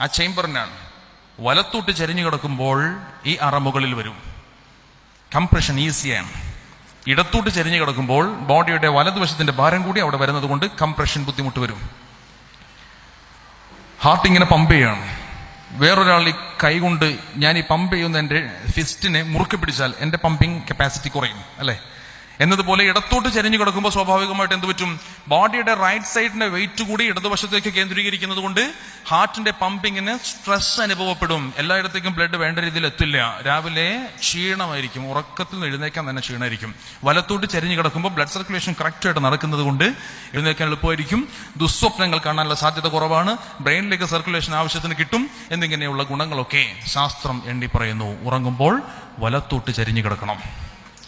ആ ചേംബറിനാണ്. വലത്തോട്ട് ചരിഞ്ഞു കിടക്കുമ്പോൾ ഈ അറ മുകളിൽ വരും. കംപ്രഷൻ ഈസിയാണ് ഇടത്തോട്ട് ചരിഞ്ഞു കിടക്കുമ്പോൾ ബോഡിയുടെ വലതുവശത്തിന്റെ ഭാരം കൂടി അവിടെ വരുന്നത് കൊണ്ട് കംപ്രഷൻ ബുദ്ധിമുട്ട് വരും. ഹാർട്ട് ഇങ്ങനെ പമ്പ് ചെയ്യാണ്. വേറൊരാൾ ഈ കൈകൊണ്ട് ഞാൻ ഈ പമ്പ് ചെയ്യുന്ന എന്റെ ഫിസ്റ്റിനെ മുറുക്കി പിടിച്ചാൽ എന്റെ പമ്പിങ് കപ്പാസിറ്റി കുറയും അല്ലേ? എന്നതുപോലെ ഇടത്തോട്ട് ചരിഞ്ഞു കിടക്കുമ്പോൾ സ്വാഭാവികമായിട്ട് എന്ത് പറ്റും? ബോഡിയുടെ റൈറ്റ് സൈഡിന്റെ വെയിറ്റ് കൂടി ഇടതുവശത്തേക്ക് കേന്ദ്രീകരിക്കുന്നത് കൊണ്ട് ഹാർട്ടിന്റെ പമ്പിങ്ങിന് സ്ട്രെസ് അനുഭവപ്പെടും. എല്ലായിടത്തേക്കും ബ്ലഡ് വേണ്ട രീതിയിൽ എത്തില്ല. രാവിലെ ക്ഷീണമായിരിക്കും. ഉറക്കത്തിൽ നിന്ന് എഴുന്നേക്കാൻ തന്നെ ക്ഷീണമായിരിക്കും. വലത്തോട്ട് ചരിഞ്ഞു കിടക്കുമ്പോൾ ബ്ലഡ് സർക്കുലേഷൻ കറക്റ്റ് ആയിട്ട് നടക്കുന്നത് കൊണ്ട് എഴുന്നേക്കാൻ എളുപ്പമായിരിക്കും. ദുസ്വപ്നങ്ങൾ കാണാനുള്ള സാധ്യത കുറവാണ്. ബ്രെയിനിലേക്ക് സർക്കുലേഷൻ ആവശ്യത്തിന് കിട്ടും. എന്നിങ്ങനെയുള്ള ഗുണങ്ങളൊക്കെ ശാസ്ത്രം എണ്ണി പറയുന്നു. ഉറങ്ങുമ്പോൾ വലത്തോട്ട് ചരിഞ്ഞു കിടക്കണം.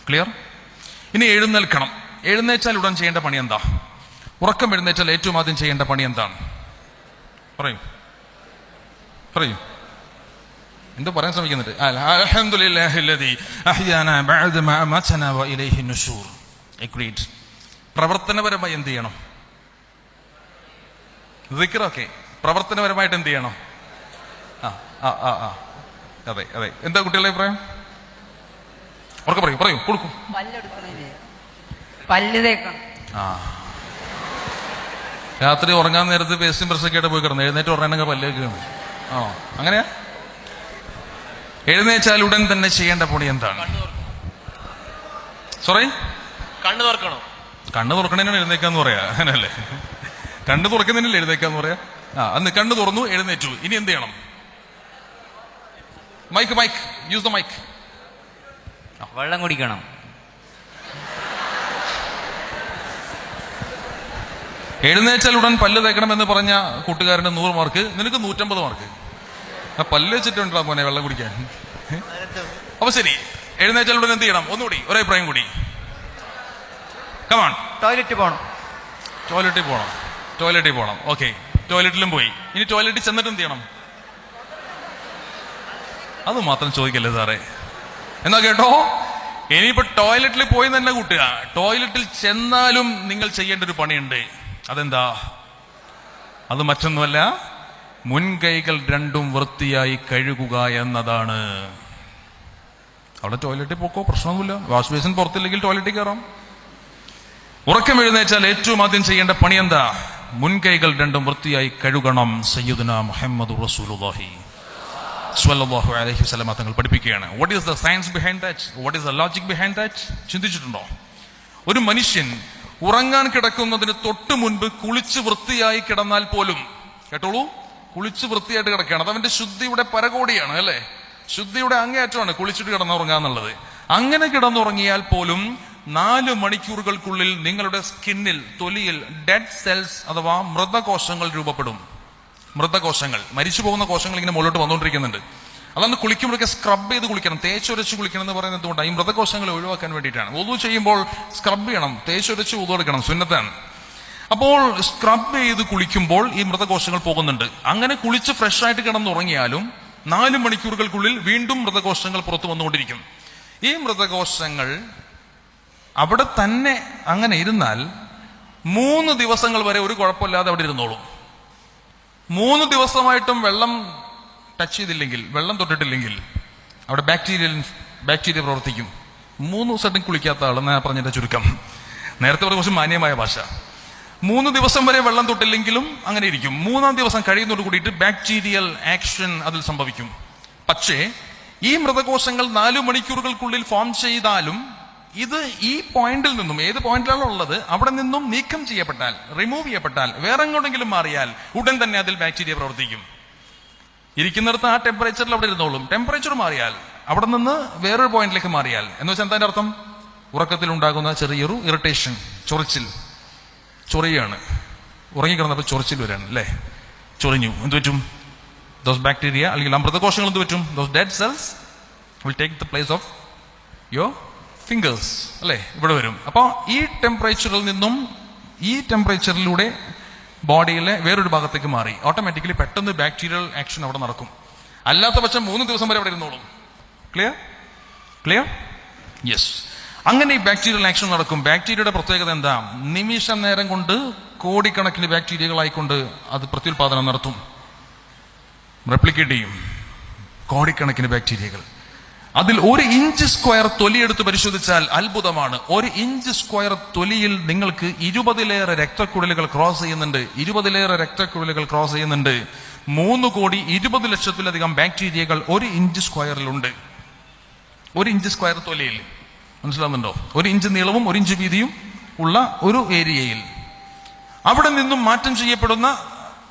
ക്ലിയർ ഇനി എഴുന്നേൽക്കണം. എഴുന്നേച്ചാൽ ഉടൻ ചെയ്യേണ്ട പണി എന്താ? ഉറക്കം എഴുന്നേറ്റാൽ ഏറ്റവും ആദ്യം ചെയ്യേണ്ട പണി എന്താണ്? പറയൂ. പറയൂ. എന്തോ പറയാൻ ശ്രമിക്കുന്നുണ്ട്? പ്രവർത്തനപരമായി എന്ത് ചെയ്യണം? ഓക്കെ പ്രവർത്തനപരമായിട്ട് എന്ത് ചെയ്യണം? ആ ആ ആ ആ. അതെ അതെ. എന്താ കുട്ടികളെ അഭിപ്രായം? ഉറക്കെ പറയൂ പറയൂ. കൊടുക്കും. പല്ലെടുക്കണില്ലേ പല്ല് തേക്കണം. ആ. രാത്രി ഉറങ്ങാൻ നേരത്ത് പേസ്റ്റും ബ്രഷൊക്കെ ആയിട്ട് പോയി കിടന്നു. എഴുന്നേറ്റ് ഉറങ്ങണമെങ്കിൽ പല്ലേക്ക് വീണു. ആണോ അങ്ങനെയാ? എഴുന്നേച്ചാൽ ഉടൻ തന്നെ ചെയ്യേണ്ട പണി എന്താണ്? സോറി കണ്ണു തുറക്കണോ? കണ്ണ് തുറക്കണേനാണ് എഴുന്നേക്കാന്ന് പറയാ. അങ്ങനല്ലേ? കണ്ണു തുറക്കുന്നതിനല്ലേ എഴുന്നേക്കാന്ന് പറയാ? ആ അന്ന് കണ്ണു തുറന്നു എഴുന്നേറ്റു. ഇനി എന്ത് ചെയ്യണം? Mic mic use the mic വെള്ളം കുടിക്കണം. എഴുന്നേച്ചാൽ ഉടൻ പല്ല് തേക്കണമെന്ന് പറഞ്ഞ കൂട്ടുകാരന് നൂറ് മാർക്ക് നിനക്ക് നൂറ്റമ്പത് മാർക്ക്. ആ പല്ല് വെച്ചിട്ടുണ്ടോ മോനെ വെള്ളം കുടിക്കാൻ? അപ്പൊ ശരി എഴുന്നേറ്റാൽ ഉടൻ എന്ത് ചെയ്യണം? ഒന്നുകൂടി ഒരേ പ്രായം കൂടി. കമാൺ ടോയ്ലറ്റ് പോകണം ടോയ്ലറ്റിൽ പോകണം ടോയ്ലറ്റിൽ പോകണം ഓക്കെ ടോയ്ലറ്റിലും പോയി. ഇനി ടോയ്ലറ്റിൽ ചെന്നിട്ട് എന്ത് ചെയ്യണം? അത് മാത്രം ചോദിക്കല്ലേ സാറേ? എന്നാ കേട്ടോ? ഇനിയിപ്പോ ടോയ്ലറ്റിൽ പോയി തന്നെ കൂട്ടുക. ടോയ്ലറ്റിൽ ചെന്നാലും നിങ്ങൾ ചെയ്യേണ്ട ഒരു പണിയുണ്ട്. അതെന്താ? അത് മറ്റൊന്നുമല്ല മുൻകൈകൾ രണ്ടും വൃത്തിയായി കഴുകുക എന്നതാണ്. അവിടെ ടോയ്ലറ്റിൽ പോക്കോ? പ്രശ്നമൊന്നുമില്ല. വാഷ് ബേസിൻ പുറത്തില്ലെങ്കിൽ ടോയ്ലറ്റിൽ കയറാം. ഉറക്കം എഴുന്നേച്ചാൽ ഏറ്റവും ആദ്യം ചെയ്യേണ്ട പണി എന്താ? മുൻകൈകൾ രണ്ടും വൃത്തിയായി കഴുകണം സയ്യുദന മുഹമ്മദ് റസൂലുള്ളാഹി സ്വല്ലല്ലാഹു അലൈഹി വസല്ലമ തങ്ങൾ പഠിപ്പിക്കുകയാണ്. What is the science behind that what is the logic behind that ചിന്തിച്ചിട്ടുണ്ടോ? ഒരു മനുഷ്യൻ ഉറങ്ങാൻ കിടക്കുന്നതിന് തൊട്ട് മുൻപ് കുളിച്ച് വൃത്തിയായി കിടന്നാൽ പോലും കേട്ടോളൂ കുളിച്ച് വൃത്തിയായിട്ട് കിടക്കുകയാണ്. അതവന്റെ ശുദ്ധിയുടെ പരകോടിയാണ് അല്ലേ? ശുദ്ധിയുടെ അങ്ങേയറ്റമാണ് കുളിച്ചിട്ട് കിടന്നുറങ്ങാന്നുള്ളത്. അങ്ങനെ കിടന്നുറങ്ങിയാൽ പോലും നാല് മണിക്കൂറുകൾക്കുള്ളിൽ നിങ്ങളുടെ സ്കിന്നിൽ തൊലിയിൽ ഡെഡ് സെൽസ് അഥവാ മൃതകോശങ്ങൾ രൂപപ്പെടും. മൃതകോശങ്ങൾ. മരിച്ചു പോകുന്ന കോശങ്ങൾ ഇങ്ങനെ മുകളിലോട്ട് വന്നുകൊണ്ടിരിക്കുന്നുണ്ട്. അതാണ് കുളിക്കുമ്പോഴൊക്കെ സ്ക്രബ് ചെയ്ത് കുളിക്കണം. തേച്ചൊരച്ച് കുളിക്കണം എന്ന് പറയുന്നത് എന്തുകൊണ്ടാണ് ഈ മൃതകോശങ്ങളെ ഒഴിവാക്കാൻ വേണ്ടിയിട്ടാണ്. ഒതു ചെയ്യുമ്പോൾ സ്ക്രബ് ചെയ്യണം. തേച്ചൊരച്ച് ഉതു എടുക്കണം. സുന്നത്താണ്. അപ്പോൾ സ്ക്രബ് ചെയ്ത് കുളിക്കുമ്പോൾ ഈ മൃതകോശങ്ങൾ പോകുന്നുണ്ട്. അങ്ങനെ കുളിച്ച് ഫ്രഷ് ആയിട്ട് കിടന്നുറങ്ങിയാലും നാല് മണിക്കൂറുകൾക്കുള്ളിൽ വീണ്ടും മൃതകോശങ്ങൾ പുറത്തു വന്നുകൊണ്ടിരിക്കും. ഈ മൃതകോശങ്ങൾ അവിടെ തന്നെ അങ്ങനെ ഇരുന്നാൽ മൂന്ന് ദിവസങ്ങൾ വരെ ഒരു കുഴപ്പമില്ലാതെ അവിടെ ഇരുന്നോളും. മൂന്ന് ദിവസമായിട്ടും വെള്ളം ടച്ച് ചെയ്തില്ലെങ്കിൽ വെള്ളം തൊട്ടിട്ടില്ലെങ്കിൽ അവിടെ ബാക്ടീരിയൽ ബാക്ടീരിയ പ്രവർത്തിക്കും. മൂന്ന് ദിവസമായിട്ടും കുളിക്കാത്ത ആളെന്ന് ഞാൻ പറഞ്ഞതിന്റെ ചുരുക്കം. നേരത്തെ പറഞ്ഞ കുറച്ച് മാന്യമായ ഭാഷ. മൂന്ന് ദിവസം വരെ വെള്ളം തൊട്ടില്ലെങ്കിലും അങ്ങനെ ഇരിക്കും. മൂന്നാം ദിവസം കഴിയുന്നതോട് കൂടിയിട്ട് ബാക്ടീരിയൽ ആക്ഷൻ അതിൽ സംഭവിക്കും. പക്ഷേ ഈ മൃതകോശങ്ങൾ നാലു മണിക്കൂറുകൾക്കുള്ളിൽ ഫോം ചെയ്താലും ഇത് ഈ പോയിന്റിൽ നിന്നും ഏത് പോയിന്റിലാണോ ഉള്ളത് അവിടെ നിന്നും നീക്കം ചെയ്യപ്പെട്ടാൽ റിമൂവ് ചെയ്യപ്പെട്ടാൽ വേറെ എങ്ങോട്ടെങ്കിലും മാറിയാൽ ഉടൻ തന്നെ അതിൽ ബാക്ടീരിയ പ്രവർത്തിക്കും. ഇരിക്കുന്നിടത്ത് ആ ടെമ്പറേച്ചറിൽ അവിടെ ഇരുന്നോളും. ടെമ്പറേച്ചർ മാറിയാൽ അവിടെ നിന്ന് വേറൊരു പോയിന്റിലേക്ക് മാറിയാൽ എന്ന് വെച്ചാൽ എന്താ അർത്ഥം ഉറക്കത്തിൽ ഉണ്ടാകുന്ന ചെറിയൊരു ഇറിറ്റേഷൻ ചൊറിച്ചിൽ. ചൊറിയാണ്. ഉറങ്ങിക്കിടന്നപ്പോൾ ചൊറിച്ചിൽ വരാണ് അല്ലേ? ചൊറിഞ്ഞു. എന്ത് പറ്റും? ദോസ് ബാക്ടീരിയ അല്ലെങ്കിൽ അമൃതകോശങ്ങൾ എന്ത് പറ്റും? Those dead cells will take the place of your fingers അല്ലേ? ഇവിടെ വരും. അപ്പോൾ ഈ ടെമ്പറേച്ചറിൽ നിന്നും ഈ ടെമ്പറേച്ചറിലൂടെ ബോഡിയിലെ വേറൊരു ഭാഗത്തേക്ക് മാറി. ഓട്ടോമാറ്റിക്കലി പെട്ടെന്ന് ബാക്ടീരിയൽ ആക്ഷൻ അവിടെ നടക്കും. അല്ലാത്ത പക്ഷം മൂന്ന് ദിവസം വരെ അവിടെ ഇരുന്നോളും. ക്ലിയർ ക്ലിയർ യെസ് അങ്ങനെ ഈ ബാക്ടീരിയൽ ആക്ഷൻ നടക്കും. ബാക്ടീരിയയുടെ പ്രത്യേകത എന്താ? നിമിഷ നേരം കൊണ്ട് കോടിക്കണക്കിന് ബാക്ടീരിയകളായിക്കൊണ്ട് അത് പ്രത്യുൽപാദനം നടത്തും. റെപ്ലിക്കേറ്റ് ചെയ്യും. കോടിക്കണക്കിന് ബാക്ടീരിയകൾ അതിൽ ഒരു ഇഞ്ച് സ്ക്വയർ തൊലിയെടുത്ത് പരിശോധിച്ചാൽ അത്ഭുതമാണ്. ഒരു ഇഞ്ച് സ്ക്വയർ തൊലിയിൽ നിങ്ങൾക്ക് ഇരുപതിലേറെ രക്തക്കുഴലുകൾ ക്രോസ് ചെയ്യുന്നുണ്ട്. ഇരുപതിലേറെ രക്തക്കുഴലുകൾ ക്രോസ് ചെയ്യുന്നുണ്ട്. മൂന്ന് കോടി ഇരുപത് ലക്ഷത്തിലധികം ബാക്ടീരിയകൾ ഒരു ഇഞ്ച് സ്ക്വയറിലുണ്ട്. ഒരു ഇഞ്ച് സ്ക്വയർ തൊലിയിൽ. മനസ്സിലാവുന്നുണ്ടോ? ഒരു ഇഞ്ച് നീളവും ഒരു ഇഞ്ച് വീതിയും ഉള്ള ഒരു ഏരിയയിൽ. അവിടെ നിന്നും മാറ്റം ചെയ്യപ്പെടുന്ന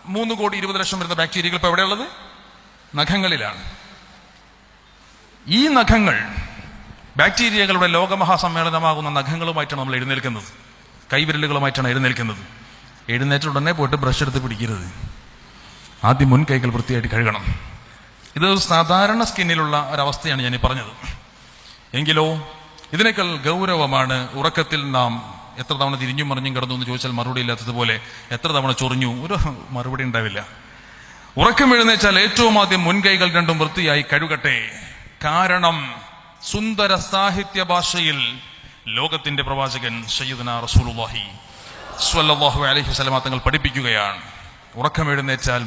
മൂന്ന് കോടി ഇരുപത് ലക്ഷം വരുന്ന ബാക്ടീരിയകൾ ഇപ്പൊ എവിടെയുള്ളത്? നഖങ്ങളിലാണ്. ഈ നഖങ്ങൾ ബാക്ടീരിയകളുടെ ലോകമഹാസമ്മേളനമാകുന്ന നഖങ്ങളുമായിട്ടാണ് നമ്മൾ എഴുന്നേൽക്കുന്നത്. കൈവിരലുകളുമായിട്ടാണ് എഴുന്നേൽക്കുന്നത്. എഴുന്നേറ്റ ഉടനെ പോയിട്ട് ബ്രഷ് എടുത്ത് പിടിക്കരുത്. ആദ്യം മുൻകൈകൾ വൃത്തിയായിട്ട് കഴുകണം. ഇത് സാധാരണ സ്കിന്നിലുള്ള ഒരവസ്ഥയാണ് ഞാൻ പറഞ്ഞത്. എങ്കിലോ ഇതിനേക്കാൾ ഗൗരവമാണ് ഉറക്കത്തിൽ നാം എത്ര തവണ തിരിഞ്ഞു മറിഞ്ഞും കിടന്നു എന്ന് ചോദിച്ചാൽ മറുപടി ഇല്ലാത്തതുപോലെ എത്ര തവണ ചൊറിഞ്ഞു? ഒരു മറുപടി ഉണ്ടാവില്ല. ഉറക്കം എഴുന്നേച്ചാൽ ഏറ്റവും ആദ്യം മുൻകൈകൾ രണ്ടും വൃത്തിയായി കഴുകട്ടെ. കാരണം സുന്ദര സാഹിത്യ ഭാഷയിൽ ലോകത്തിന്റെ പ്രവാചകൻ സയ്യിദ്ന റസൂലുള്ളാഹി സ്വല്ലല്ലാഹു അലൈഹി വസല്ലമ തങ്ങൾ പഠിപ്പിക്കുകയാണ്. ഉറക്കം എഴുന്നേച്ചാൽ